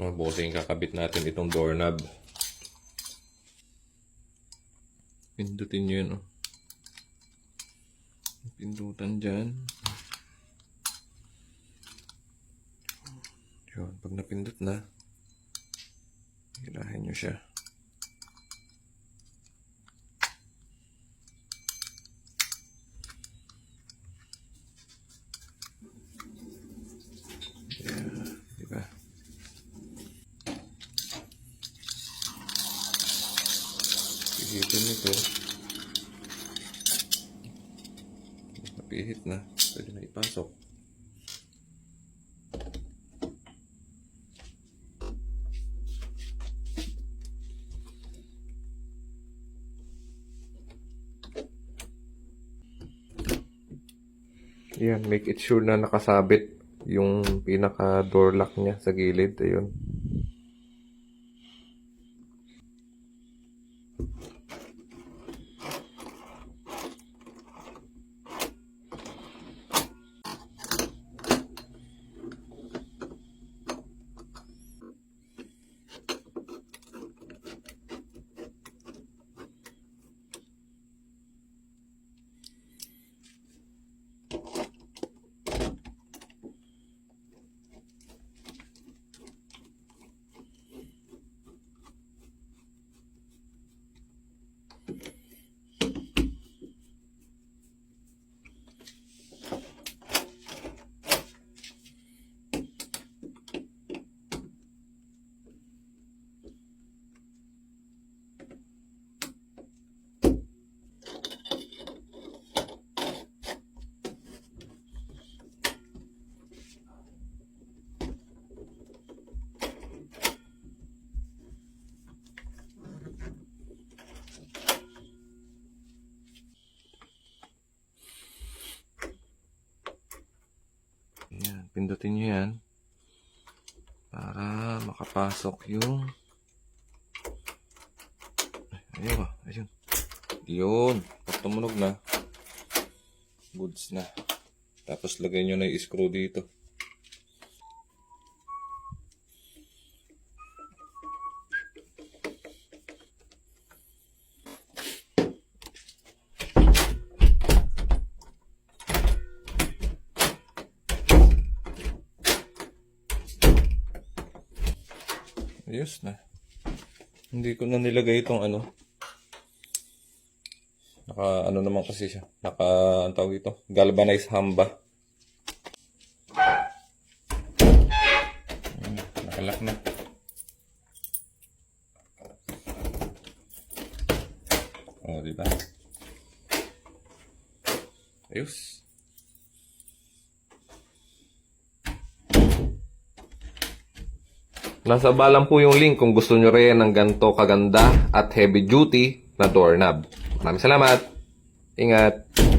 Mga bossing, kakabit natin itong doorknob. Pindutin nyo yun, oh. Pindutan dyan. Yun, pag napindot na, hilahin nyo siya. Yeah, diba? Pihitin nito. Napihit na. Pwede na ipasok. Yan, make it sure na nakasabit yung pinaka door lock niya sa gilid. Ayun. Yan, pindutin nyo yan. Para makapasok yung... Ay, Ayaw ah, ayun. Yun, pag tumunog na, goods na. Tapos lagay nyo na yung screw dito. Ayos na. Hindi ko na nilagay itong ano. Naka ano naman kasi siya. Naka ang tawag ito. Galvanized hamba. Nakalak na. Oh, di ba? Ayos. Nasa balang po yung link kung gusto nyo rin ng ganito kaganda at heavy duty na doorknob. Maraming salamat. Ingat.